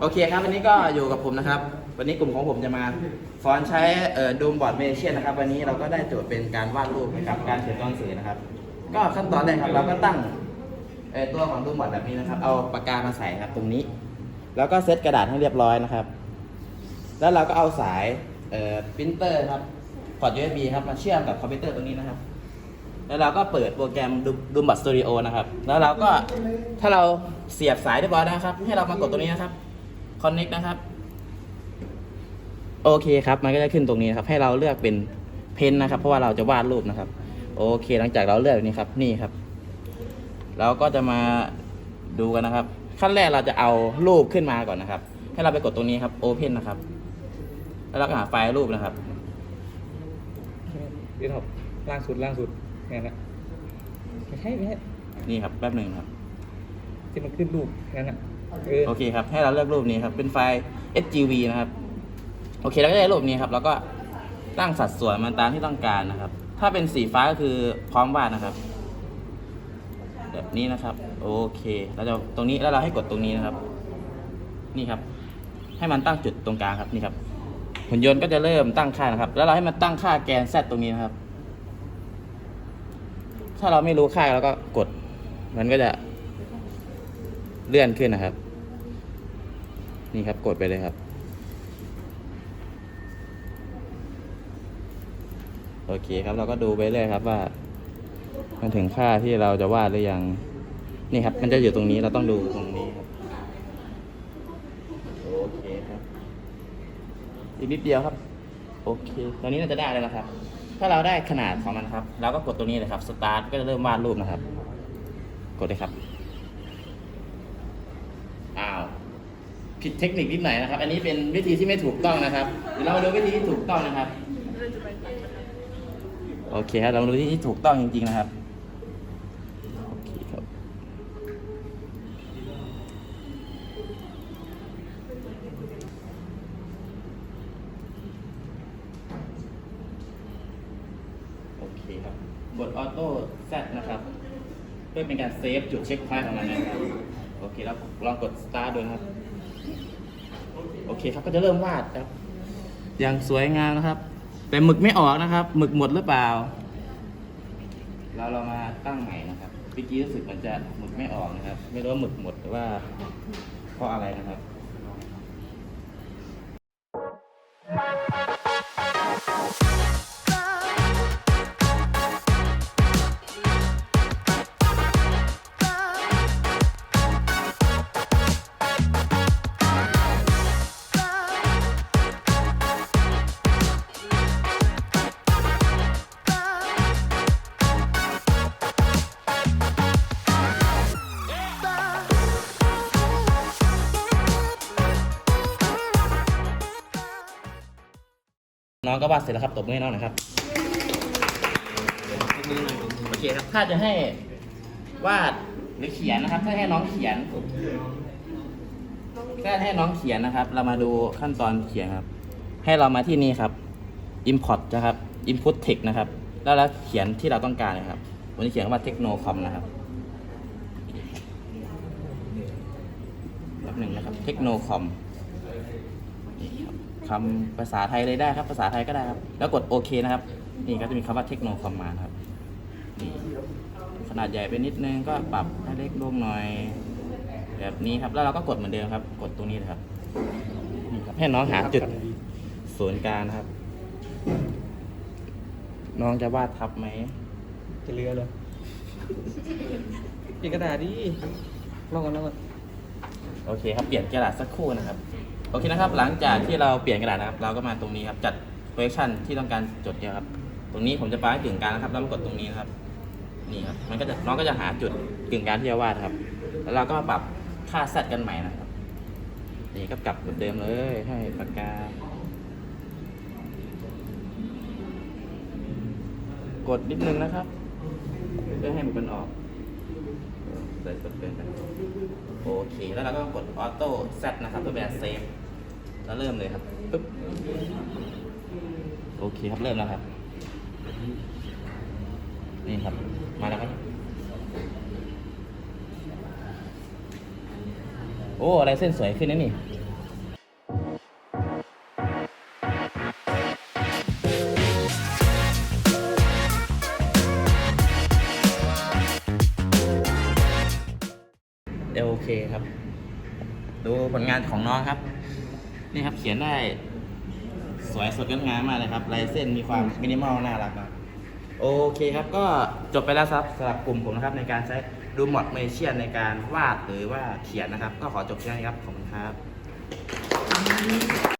โอเคครับวันนี้ก็อยู่กับผมนะครับ วันนี้กลุ่มของผมจะมาสอนใช้ดูมบอร์ดเมเชียนนะครับ วันนี้เราก็ได้โจทย์เป็นการวาดรูปกับการเขียนตัวหนังสือนะครับ ก็ขั้นตอนแรกครับเราก็ตั้งตัวของดูมบอร์ดแบบนี้นะครับ เอาปากกามาใส่ครับตรงนี้ แล้วก็เซตกระดาษให้เรียบร้อยนะครับ แล้วเราก็เอาสายเอ่อปรินเตอร์ครับพอร์ต USB ครับมาเชื่อมกับคอมพิวเตอร์ตรงนี้นะครับ แล้วเราก็เปิดโปรแกรมดูมบอร์ดสตูดิโอนะครับ แล้วเราก็ถ้าเราเสียบสายเรียบร้อยนะครับ ให้เรามากดตรงนี้นะครับ connect นะครับ โอเคครับ มันก็จะขึ้นตรงนี้นะครับ ให้เราเลือกเป็นเพนนะครับ เพราะว่าเราจะวาดรูปนะครับ โอเค หลังจากเราเลือกแบบนี้ครับ นี่ครับ เราก็จะมาดูกันนะครับ ขั้นแรกเราจะเอารูปขึ้นมาก่อนนะครับ ให้เราไปกดตรงนี้ครับ open นะครับ แล้วเราก็หาไฟล์รูปนะครับดีท็อปล่างสุดล่างสุดเนี่ยนะไม่ใช่ไม่ใช่นี่ครับ แป๊บหนึ่งครับ ที่มันขึ้นรูปนั่นน่ะเออ โอเคครับ ให้เราเลือกรูปนี้ครับ เป็นไฟล์ SGV นะครับ โอเคเราก็ได้รูปนี้ครับ แล้วก็ตั้งสัดส่วนมันตามที่ต้องการนะครับ ถ้าเป็นสีฟ้าก็คือพร้อมวาดนะครับ แบบนี้นะครับ โอเค เราจะตรงนี้แล้วเราให้กดตรงนี้นะครับ นี่ครับ ให้มันตั้งจุดตรงกลางครับนี่ครับหุ่นยนต์ก็จะเริ่มตั้งค่านะครับ แล้วเราให้มันตั้งค่าแกน z ตรงนี้นะครับ ถ้าเราไม่รู้ค่าเราก็กด มันก็จะ เลื่อนขึ้นนะครับ นี่ครับกดไปเลยครับ โอเคครับเราก็ดูไปเรื่อยครับว่า มันถึงค่าที่เราจะวาดหรือยัง นี่ครับ มันจะอยู่ตรงนี้เราต้องดูตรงนี้ครับโอเคครับอีกนิดเดียวครับ โอเค ตอนนี้น่าจะได้แล้วนะครับ ถ้าเราได้ขนาดของมันครับ เราก็กดตรงนี้เลยครับสตาร์ทก็จะเริ่มวาดรูปนะครับ กดเลยครับ อ้าว ผิดเทคนิคนิดหน่อยนะครับ อันนี้เป็นวิธีที่ไม่ถูกต้องนะครับ เดี๋ยวเรามาดูวิธีที่ถูกต้องนะครับ โอเคครับเรามาดูวิธีที่ถูกต้องจริง ๆนะครับ โอเคครับ โอเคครับ บทออโต้แซดนะครับ เพื่อเป็นการเซฟจุดเช็คพอยต์ของมันนะครับ โอเคแล้วลองกด start ดูนะครับ โอเคครับก็จะเริ่มวาดครับ อย่างสวยงามนะครับ แต่หมึกไม่ออกนะครับ หมึกหมดหรือเปล่า เราเรามาตั้งใหม่นะครับเมื่อกี้รู้สึกมันจะหมึกไม่ออกนะครับ ไม่รู้ว่าหมึกหมดหรือว่าเพราะอะไรนะครับ น้องก็วาดเสร็จแล้วครับตบมือให้น้องหน่อยครับโอเคครับ ถ้าจะให้วาดหรือเขียนนะครับ ถ้าให้น้องเขียนถ้าให้น้องเขียนนะครับ เรามาดูขั้นตอนเขียนครับ ให้เรามาที่นี่ครับ import นะครับ input text นะครับ แล้วเราเขียนที่เราต้องการนะครับวันนี้เขียนคำว่า technocom นะครับแบบหนึ่งนะครับ technocom ครับคำภาษาไทยเลยได้ครับ ภาษาไทยก็ได้ครับ แล้วกดโอเคนะครับ นี่ก็จะมีคำว่า technocom มานะครับนี่ขนาดใหญ่ไปนิดนึงก็ปรับให้เล็กลงหน่อย แบบนี้ครับ แล้วเราก็กดเหมือนเดิมครับ กดตรงนี้นะครับนี่ครับให้น้องหาจุดศูนย์กลางนะครับ น้องจะวาดทับไหมจะเรือเลยเปลี่ยนกระดาษดิลองกันลองกันโอเคครับ เปลี่ยนกระดาษสักครู่นะครับ โอเคนะครับ หลังจากที่เราเปลี่ยนกระดาษนะครับ เราก็มาตรงนี้ครับจัด projection ที่ต้องการจดเนี่ยครับ ตรงนี้ผมจะปาให้กึ่งกลางนะครับ แล้วมากดตรงนี้นะครับ นี่ครับ มันก็จะน้องก็จะหาจุดกึ่งกลางที่จะวาดครับ แล้วเราก็ปรับค่าเซตกันใหม่นะครับ นี่ก็กลับเหมือนเดิมเลย ให้ปากกากดนิดนึงนะครับ เพื่อให้มันออก เปิดเปิดเปโอเค แล้วเราก็กดออโต้เซตนะครับเพื่อเป็นเซฟแล้วเริ่มเลยครับปึ๊บโอเคครับเริ่มแล้วครับ นี่ครับ มาแล้วครับ โอ้อะไรเส้นสวยขึ้นนะนี่ โอเคครับ ดูผลงานของน้องครับ นี่ครับเขียนได้ สวยสดงดงามมากเลยครับลายเส้นมีความมินิมอลน่ารักมากโอเคครับก็จบไปแล้วครับสำหรับกลุ่มผมนะครับในการใช้ดูมอดเมเชียนในการวาดหรือว่าเขียนนะครับ ก็ขอจบแค่นี้ครับขอบคุณครับ